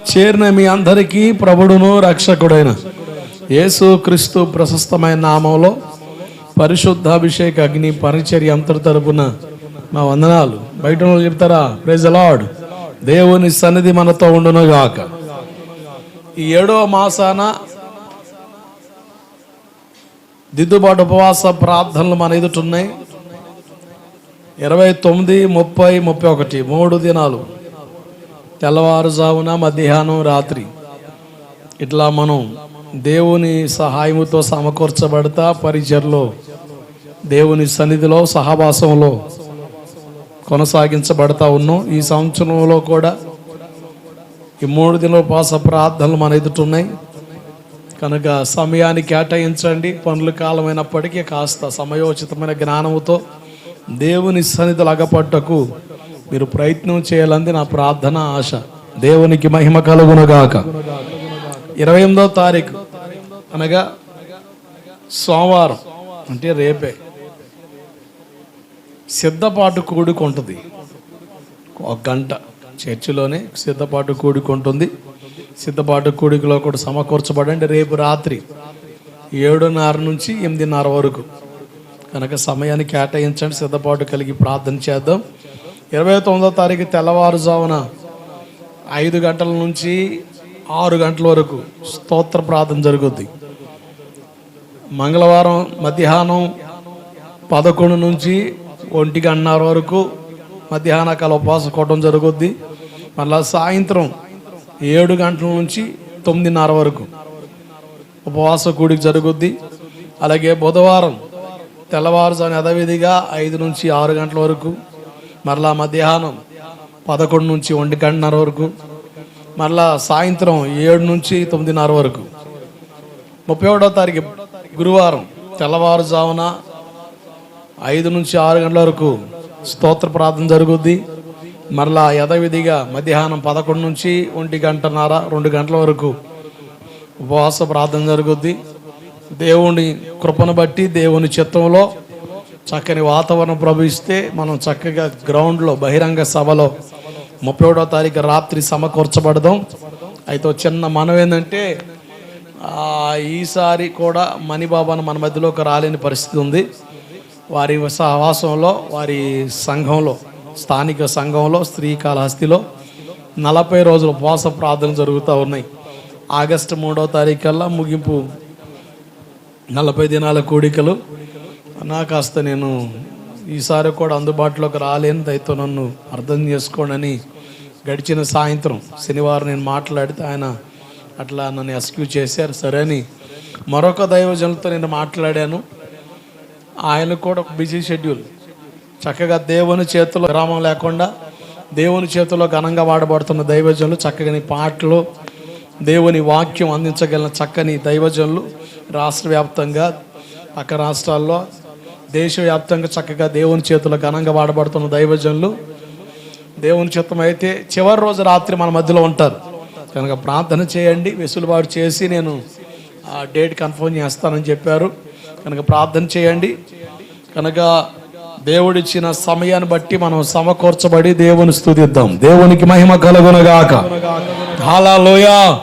చేరిన మీ అందరికీ ప్రభుడును రక్షకుడైన యేసు క్రీస్తు ప్రశస్తమైన నామంలో పరిశుద్ధాభిషేక అగ్ని పరిచర్య అంతటి తరపున మా వందనాలు. బయట చెప్తారా? ప్రైజ్ అలాడ్ దేవుని సన్నిధి మనతో ఉండును గాక ఈ ఏడవ మాసాన దిద్దుబాటు ఉపవాస ప్రార్థనలు మన ఎదుటున్నాయి ఇరవై తొమ్మిది ముప్పై ముప్పై ఒకటి మూడు దినాలు. తెల్లవారుజామున మధ్యాహ్నం రాత్రి. ఇట్లా మనం దేవుని సహాయముతో సమకూర్చబడతా పరిచర్లో దేవుని సన్నిధిలో సహవాసంలో కొనసాగించబడతా ఉన్నాం. ఈ సంవత్సరంలో కూడా ఈ మూడు దిన ప్రార్థనలు మన ఎదుటున్నాయి కనుక సమయాన్ని కేటాయించండి. పనుల కాలమైనప్పటికీ కాస్త సమయోచితమైన జ్ఞానముతో దేవుని సన్నిధులు అగపట్టకు మీరు ప్రయత్నం చేయాలని నా ప్రార్థన ఆశ. దేవునికి మహిమ కలుగునగాక. ఇరవై ఎనిమిదో తారీఖు. అనగా సోమవారం అంటే రేపే. సిద్ధపాటు కూడుకుంటుంది ఒక గంట. చర్చిలోనే సిద్ధపాటు కూడుకుంటుంది సిద్ధపాటు కూడికలో కూడా సమకూర్చబడండి రేపు రాత్రి ఏడున్నర నుంచి ఎనిమిదిన్నర వరకు. కనుక సమయాన్ని కేటాయించండి. సిద్ధపాటు కలిగి ప్రార్థన చేద్దాం. ఇరవై తొమ్మిదో తారీఖు తెల్లవారుజామున ఐదు గంటల నుంచి ఆరు గంటల వరకు స్తోత్ర ప్రార్థన జరుగుద్ది. మంగళవారం మధ్యాహ్నం పదకొండు నుంచి ఒంటి గంటన్నర వరకు మధ్యాహ్న కాల ఉపవాసం కొట్టడం జరుగుద్ది. మళ్ళా సాయంత్రం ఏడు గంటల నుంచి తొమ్మిదిన్నర వరకు ఉపవాస కూడికి జరుగుద్ది. అలాగే బుధవారం తెల్లవారుజామున యథావిధిగా ఐదు నుంచి ఆరు గంటల వరకు మరలా మధ్యాహ్నం పదకొండు నుంచి ఒంటి గంటన్నర వరకు మరలా సాయంత్రం ఏడు నుంచి తొమ్మిదిన్నర వరకు. ముప్పై ఒకటో తారీఖు గురువారం తెల్లవారుజామున ఐదు నుంచి ఆరు గంటల వరకు స్తోత్ర ప్రార్థన జరుగుద్ది. మరలా యథావిధిగా మధ్యాహ్నం పదకొండు నుంచి ఒంటి గంటన్నర రెండు గంటల వరకు ఉపవాస ప్రార్థన జరుగుద్ది. దేవుని కృపను బట్టి దేవుని చిత్తంలో చక్కని వాతావరణం ప్రవహిస్తే మనం చక్కగా గ్రౌండ్లో బహిరంగ సభలో ముప్పై ఒకటో తారీఖు రాత్రి సమకూర్చబడదాం. అయితే చిన్న మనం ఏంటంటే ఈసారి కూడా మణిబాబాను మన మధ్యలోకి రాలేని పరిస్థితి ఉంది. వారి సహవాసంలో వారి సంఘంలో స్థానిక సంఘంలో శ్రీకాళహస్తిలో నలభై రోజుల ఉపవాస ప్రార్థన జరుగుతూ ఉన్నాయి. ఆగస్టు మూడో తారీఖు కల్లా ముగింపు నలభై దినాల కూడికలు. నా కాస్త నేను ఈసారి కూడా అందుబాటులోకి రాలేను దయతో నన్ను అర్థం చేసుకోనని గడిచిన సాయంత్రం శనివారం నేను మాట్లాడితే ఆయన అట్లా నన్ను ఎస్క్యూ చేశారు. సరే అని మరొక దైవజనులతో నేను మాట్లాడాను. ఆయన కూడా ఒక బిజీ షెడ్యూల్. చక్కగా దేవుని చేతిలో గ్రామం లేకుండా దేవుని చేతిలో ఘనంగా వాడబడుతున్న దైవజనులు చక్కని పాటలు దేవుని వాక్యం అందించగలిగిన చక్కని దైవజనులు రాష్ట్ర వ్యాప్తంగా పక్క రాష్ట్రాల్లో దేశవ్యాప్తంగా చక్కగా దేవుని చేతులు ఘనంగా వాడబడుతున్న దైవజనులు. దేవుని చిత్తం అయితే చివరి రోజు రాత్రి మన మధ్యలో ఉంటారు. కనుక ప్రార్థన చేయండి వెసులుబాటు చేసి నేను ఆ డేట్ కన్ఫర్మ్ చేస్తానని చెప్పారు. కనుక ప్రార్థన చేయండి. కనుక దేవుడిచ్చిన సమయాన్ని బట్టి మనం సమకూర్చబడి దేవుని స్థుతిద్దాం దేవునికి మహిమ కలుగునగాక. హాలలోయ